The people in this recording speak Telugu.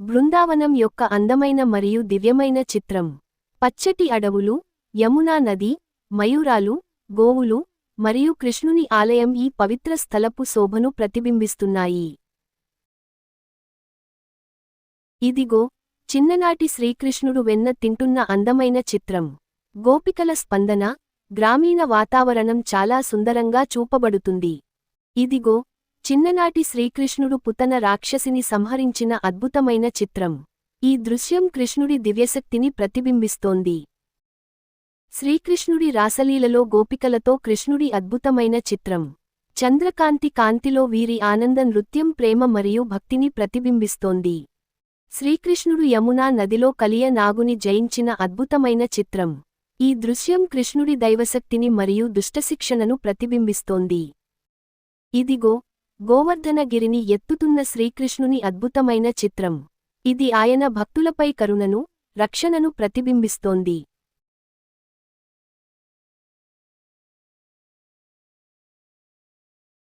బృందావనం యొక్క అందమైన మరియు దివ్యమైన చిత్రం. పచ్చటి అడవులు యమునా నది మయూరాలు గోవులు మరియు కృష్ణుని ఆలయం ఈ పవిత్ర స్థలపు శోభను ప్రతిబింబిస్తున్నాయి. ఇదిగో చిన్ననాటి శ్రీకృష్ణుడు వెన్న తింటున్న అందమైన చిత్రం. గోపికల స్పందన గ్రామీణ వాతావరణం చాలా సుందరంగా చూపబడుతుంది. ఇదిగో చిన్ననాటి శ్రీకృష్ణుడు పుతన రాక్షసిని సంహరించిన అద్భుతమైన చిత్రం. ఈ దృశ్యం కృష్ణుడి దివ్యశక్తిని ప్రతిబింబిస్తోంది. శ్రీకృష్ణుడి రాసలీలలో గోపికలతో కృష్ణుడి అద్భుతమైన చిత్రం. చంద్రకాంతి కాంతిలో వీరి ఆనంద నృత్యం ప్రేమ మరియు భక్తిని ప్రతిబింబిస్తోంది. శ్రీకృష్ణుడు యమునా నదిలో కలియ నాగుని జయించిన అద్భుతమైన చిత్రం. ఈ దృశ్యం కృష్ణుడి దైవశక్తిని మరియు దుష్టశిక్షణను ప్రతిబింబిస్తోంది. ఇదిగో గోవర్ధనగిరిని ఎత్తుతున్న శ్రీకృష్ణుని అద్భుతమైన చిత్రం. ఇది ఆయన భక్తులపై కరుణను రక్షణను ప్రతిబింబిస్తోంది.